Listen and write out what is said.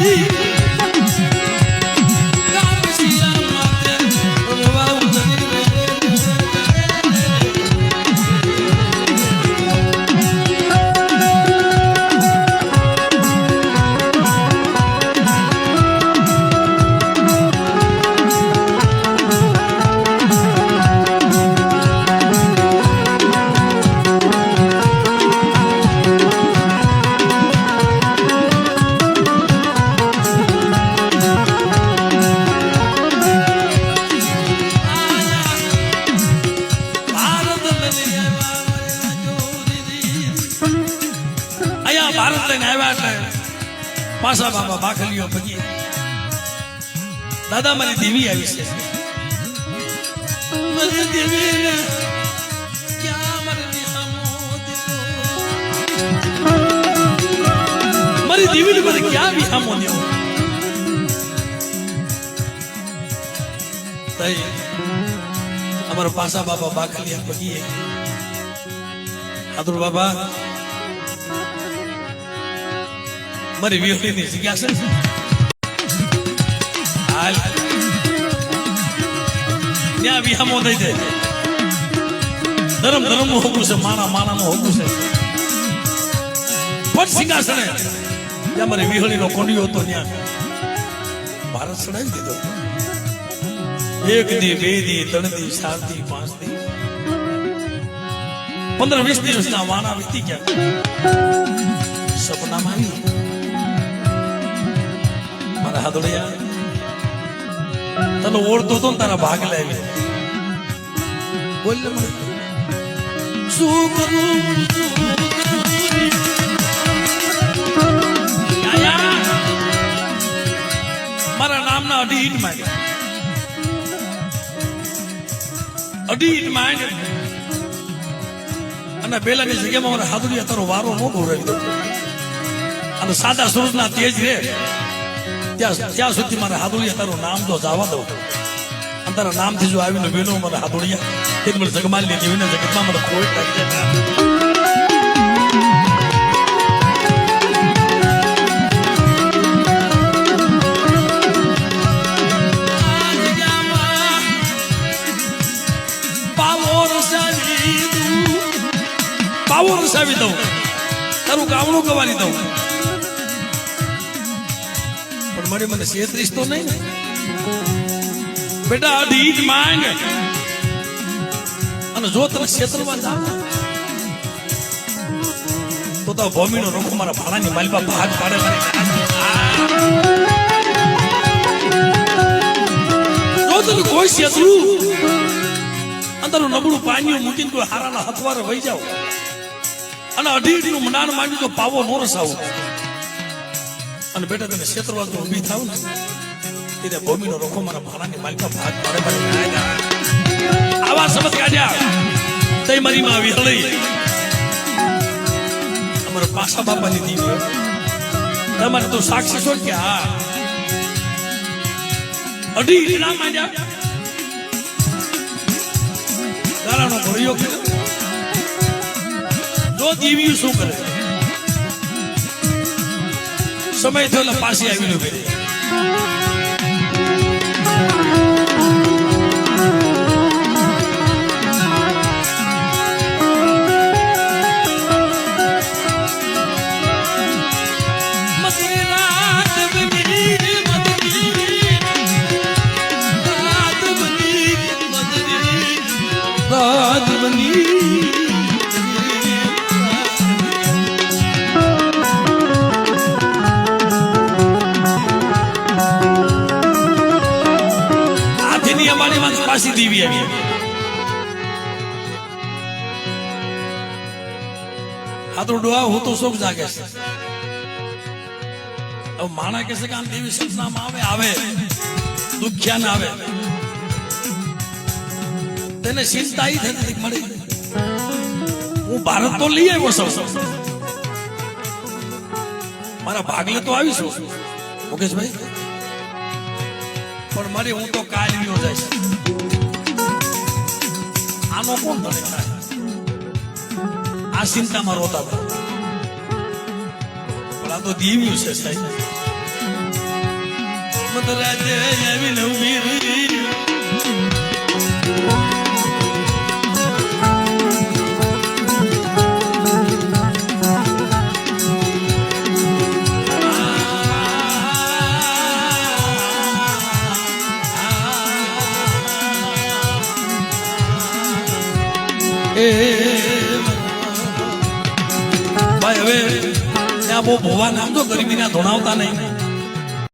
Thank you. પાસા બાબા ભાખલીઓ ભગી દાદા, મારી દેવી આવી છે. મારી દેવીને મારે ક્યાં વિહામો દેવો અમારા પાસા બાબા બાકલિયા પગીએ હાથુર બાબા મારી વિહળીની જગ્યા છે. ત્યાં વિહામો થઈ દે ધરમ ધર્મનું હોગું છે, માણા માણા નું હોગું છે. પણ સિંહાસણે ત્યાં મારી વિહળીનો કોંડિયો હતો ત્યાં. ભારત ચડાવી દીધો. એક દી બે દી ત્રણ દી ચાર દી પાંચ દી પંદર, વીસ દિવસના વાણા વીતી ગયા. સપનામાં આવી. મારા હાથોડિયા તને ઓળતો તો તારા ભાગ લાવી બોલ શું કરું. મારા નામના અઢી ઈટ માંગે અઢી ઈટ માંગે અને પેલાની જગ્યામાં મારા હાથોડિયા તારો વારો ન ગોરાવી અને સાદા સુરતના તેજ રે. ત્યાં ત્યાં સુધી મારે હાદુડિયા તારું નામ તો જવા દઉં અને તારા નામથી જો આવીને બેનો મારે હાદુડિયા, તે મને જગમાલ લે જીવીને જગતમાં મને જગ્યામાં પાવો રસાવી દઉં. તારું ગામડું ગવાની દઉં. મારી મને છેત્રીસ તો નહીં બેટા અઢી જ માંગ. અને જો તને ક્ષેત્રમાં જાવ તો તો ભૂમિનો રોકો મારા ભાડાની માલિકા ભાગ પાડે જો તને કોઈ છેતરું અંદરનું નબળું પાણી મૂકીને કોઈ હારાના હથવારે વહી જાવ અને અઢી નું મનાન માંડ્યું તો પાવો નો રસાવો. અને બેટા, તને ક્ષેત્રવાદ ઊભી થાવ ને, એટલે ભૂમિનો રોખો મારા ભાડાની માલિકા ભાગ પાડે પાડે આવા સમજ કાઢ્યા તઈ મારી માં હળી અમારા પાસા બાપાની દીકરી તમારે તો સાક્ષી છો કે હા. અઢી ઈટના માંડ્યા ગાળાનો ઘોડિયો કર્યો જો દીવ્યું શું કરે? સમય થયો પાછી આવી ઊભી રહી. મધુરી રાત મારી માં પાછી દેવી આવી આ તો ડોહા, હું તો શોખ જાગે છે. માણા કે છે કે આમ દેવી સપનામાં આવે આવે. દુખ્યા ના આવે. તેને ચિંતા એ થતી હતી મળી. હું ભારત તો લઈ આવ્યો સૌ મારા ભાગલે તો આવીશું. મુકેશભાઈ પણ મારી હું તો કાલ ગયો જઈશ આનો કોણ તને આ ચિંતામાં રોતા હતા. પણ આ તો દીવ્યું છે, સાહેબ. મધરાજે આવીને ઊભી એ ભાઈ હવે ત્યાં બહુ ભોવા નામ તો ગરમીના ધોણાવતા નહીં.